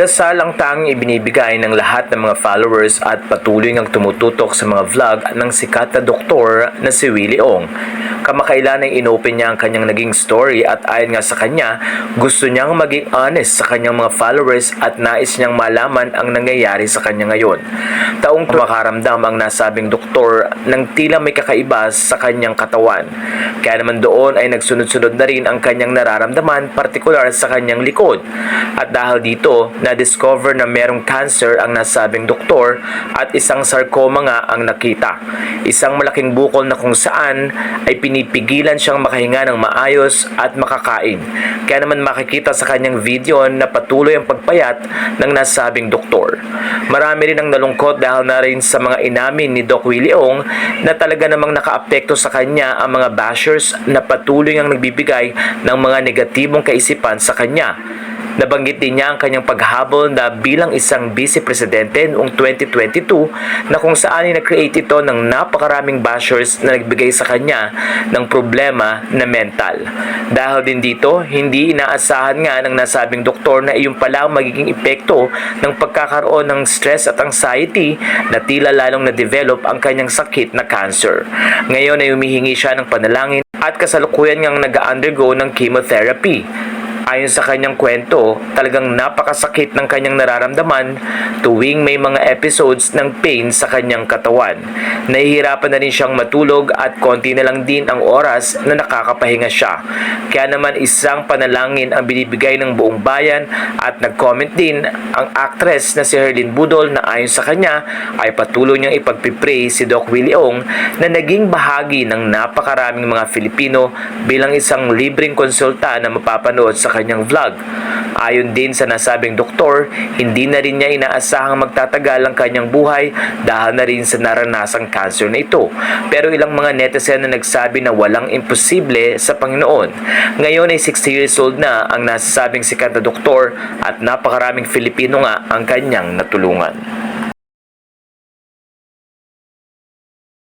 Dasal ang tanging ibinibigay ng lahat ng mga followers at patuloy ngang tumututok sa mga vlog ng sikat na doktor na si Willie Ong. Kamakailan ay inopen niya ang kanyang naging story at ayon nga sa kanya, gusto niyang maging honest sa kanyang mga followers at nais niyang malaman ang nangyayari sa kanya ngayon. Taong makaramdam ang nasabing doktor ng tila may kakaiba sa kanyang katawan. Kaya naman doon ay nagsunod-sunod na rin ang kanyang nararamdaman partikular sa kanyang likod. At dahil dito, na-discover na merong cancer ang nasabing doktor at isang sarcoma nga ang nakita. Isang malaking bukol na kung saan ay pinipigilan siyang makahinga ng maayos at makakain. Kaya naman makikita sa kanyang video na patuloy ang pagpayat ng nasabing doktor. Marami rin ang nalungkot dahil na rin sa mga inamin ni Doc Willie Ong na talaga namang nakaapekto sa kanya ang mga bashers na patuloy ang nagbibigay ng mga negatibong kaisipan sa kanya. Nabanggit din niya ang kanyang paghabol na bilang isang vice presidente noong 2022 na kung saan ay na-create ito ng napakaraming bashers na nagbigay sa kanya ng problema na mental. Dahil din dito, hindi inaasahan nga ng nasabing doktor na iyon pala ang magiging epekto ng pagkakaroon ng stress at anxiety na tila lalong na-develop ang kanyang sakit na cancer. Ngayon ay humihingi siya ng panalangin at kasalukuyan ngang nag-undergo ng chemotherapy. Ayon sa kanyang kwento, talagang napakasakit ng kanyang nararamdaman tuwing may mga episodes ng pain sa kanyang katawan. Nahihirapan na rin siyang matulog at konti na lang din ang oras na nakakapahinga siya. Kaya naman isang panalangin ang binibigay ng buong bayan at nag-comment din ang actress na si Herlin Budol na ayon sa kanya ay patuloy niyang ipagpipray si Doc Willie Ong na naging bahagi ng napakaraming mga Filipino bilang isang libreng konsulta na mapapanood sa kanyang vlog. Ayon din sa nasabing doktor, hindi na rin niya inaasahang magtatagal ang kanyang buhay dahil na rin sa naranasang cancer na ito. Pero ilang mga netizen na nagsabi na walang imposible sa Panginoon. Ngayon ay 60 years old na ang nasasabing sikat na doktor at napakaraming Filipino nga ang kanyang natulungan.